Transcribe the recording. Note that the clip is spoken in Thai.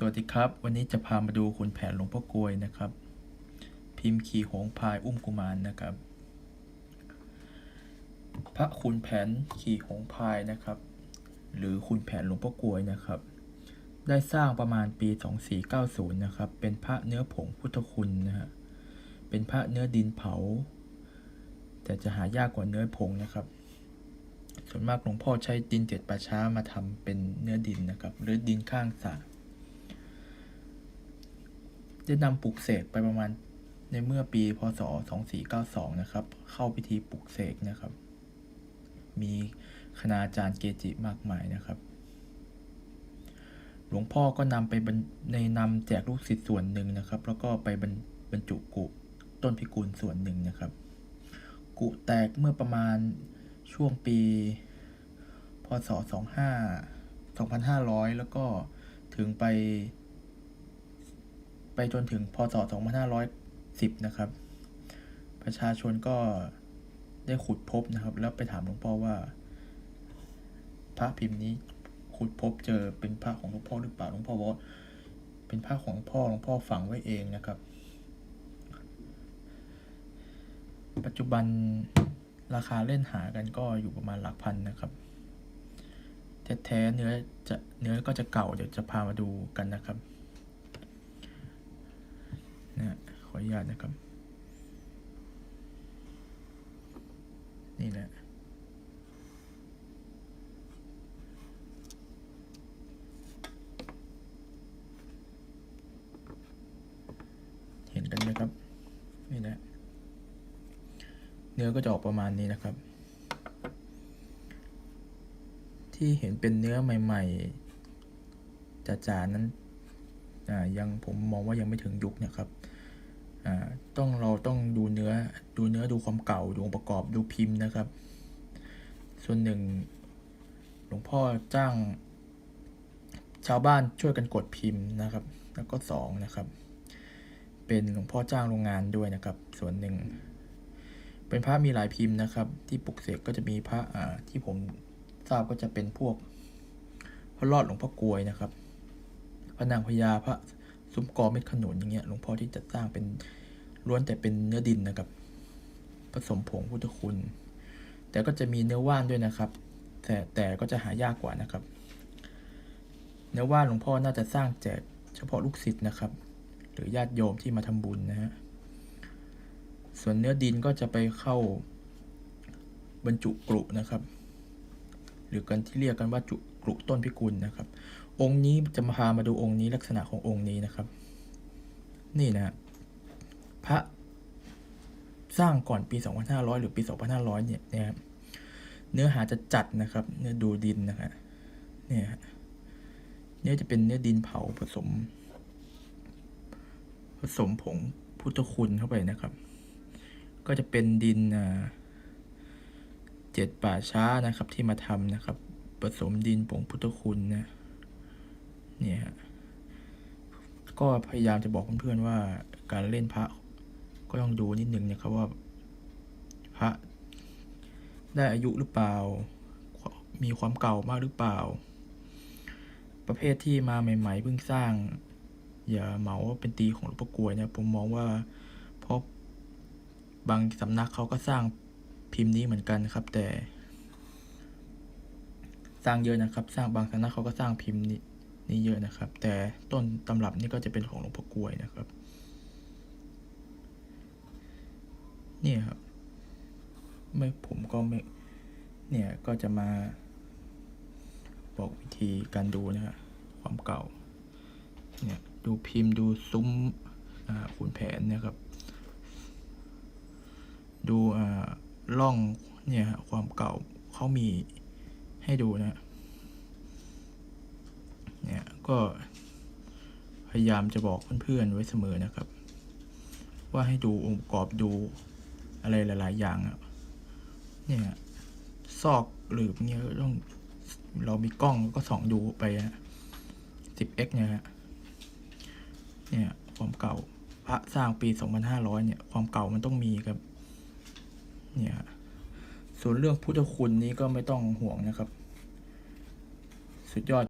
สวัสดีครับ วันนี้จะพามาดูขุนแผนหลวงพ่อกลวยนะครับ พิมพ์ขี่หงพายอุ้มกุมารนะครับ พระขุนแผนขี่หงพายนะครับ หรือขุนแผนหลวงพ่อกลวยนะครับ ได้สร้างประมาณปี 2490 นะครับ เป็นพระเนื้อผงพุทธคุณนะฮะเป็นพระเนื้อดินเผา แต่จะหายากกว่าเนื้อผงนะครับส่วนมากหลวงพ่อใช้ดินเจ็ดป่าช้ามาทำเป็นเนื้อดินนะครับ หรือดินข้างสระ ได้นำปลุกเสกไปประมาณในเมื่อปีพศ 2492 นะครับ เข้าพิธีปลุกเสกนะครับ มีคณาจารย์เกจิมากมายนะครับ หลวงพ่อก็นำไปในนำแจกลูกศิษย์ส่วนหนึ่งนะครับ แล้วก็ไปบรรบรจุกุต้นพิกุลส่วนหนึ่งนะครับ กุแตกเมื่อประมาณช่วงปี พศ 25 2500 แล้วก็ถึงไป ไปจนถึงพศ 2510 นะครับ ประชาชนก็ได้ขุดพบนะครับ แล้วไปถามหลวงพ่อว่า พระพิมพ์นี้ขุดพบเจอเป็นพระของหลวงพ่อหรือเปล่าหลวงพ่อบอกว่าเป็นพระของหลวงพ่อหลวงพ่อฝังไว้เองนะครับ ปัจจุบันราคาเล่นหากันก็อยู่ประมาณหลักพันนะครับแท้ๆเนื้อจะเนื้อก็จะเก่าเดี๋ยวจะพามาดูกันนะครับนะขออนุ ญาตนะครับ นี่แหละเห็นกันไหมครับ นี่แหละเนื้อก็จะออกประมาณนี้นะครับ ที่เห็นเป็นเนื้อใหม่ๆจ๋าๆนั้นอ่ายังผมมองว่ายังไม่ถึงยุคนะครับ ต้องเราต้องดูเนื้อดูเนื้อดูความเก่าดูองค์ประกอบดูพิมพ์นะครับ ส่วนหนึ่งหลวงพ่อจ้าง ชาวบ้านช่วยกันกดพิมพ์นะครับ แล้วก็สองนะครับ เป็นหลวงพ่อจ้างโรงงานด้วยนะครับ ส่วนหนึ่งเป็นพระมีหลายพิมพ์นะครับ ที่ปลุกเสกก็จะมีพระอ่าที่ผมทราบก็จะเป็นพวกพระรอดหลวงพ่อกลวยนะครับ พระนางพญาพระ ซุ้มกอเม็ดขนุนอย่างเงี้ยหลวงพ่อที่จะสร้างเป็นล้วนแต่เป็นเนื้อดินนะครับ ผสมผงพุทธคุณ แต่ก็จะมีเนื้อว่านด้วยนะครับ แต่แต่ก็จะหายากกว่านะครับ เนื้อว่านหลวงพ่อน่าจะสร้างแจกเฉพาะลูกศิษย์นะครับ หรือญาติโยมที่มาทำบุญนะฮะส่วนเนื้อดินก็จะไปเข้าบรรจุกรุนะครับ หรือกันที่เรียกกันว่าจุกรุต้นพิกุลนะครับ องค์นี้จะมาพามาดูองค์นี้ลักษณะขององค์นี้นะครับ นี่นะพระสร้างก่อนปี 2500 หรือปี 2500 เนี่ยนะครับเนื้อหาจะจัดนะครับ เนื้อดูดินนะฮะเนี่ยเนื้อจะเป็นเนื้อดินเผาผสม ผสมผงพุทธคุณเข้าไปนะครับ ก็จะเป็นดินอ่า เจ็ดป่าช้านะครับที่มาทำนะครับ ผสมดินผงพุทธคุณนะเนี่ยฮะก็พยายามจะบอกเพื่อนๆว่าการเล่นพระก็ต้องดูนิดนึงนะครับว่า พระได้อายุหรือเปล่า มีความเก่ามากหรือเปล่า ประเภทที่มาใหม่ ๆ เพิ่งสร้าง อย่าเหมาว่าเป็นตีของหลวงพ่อกลวยนะผมมองว่าเพราะบางสำนักเขาก็สร้าง พิมพ์นี้เหมือนกันครับ แต่ สร้างเยอะนะครับ สร้างบางสำนักเขาก็สร้างพิมพ์นี้นี้เยอะนะครับ แต่ต้นตำรับนี่ก็จะเป็นของหลวงพ่อกลวยนะครับ นี่ครับไม่ผมก็ไม่เนี่ยก็จะมา บอกวิธีการดูนะฮะความเก่าเนี่ยดูพิมพ์ดูซุ้มอ่าขุนแผนเนี่ยครับ ดูอ่า ล่องเนี่ยความเก่าเขามีให้ดูนะ เนี่ยก็พยายามจะบอกเพื่อนๆไว้เสมอนะครับ ว่าให้ดูองค์ประกอบดูอะไรหลาย ๆ อย่างอะเนี่ยซอกหรือเนี่ยต้องเรามีกล้องก็ส่องดูไปอะ 10x เนี่ยฮะเนี่ยความเก่าพระสร้างปี 2500 เนี่ย ความเก่ามันต้องมีครับ เนี่ย ส่วนเรื่องพุทธคุณนี้ก็ไม่ต้องห่วงนะครับ สุดยอด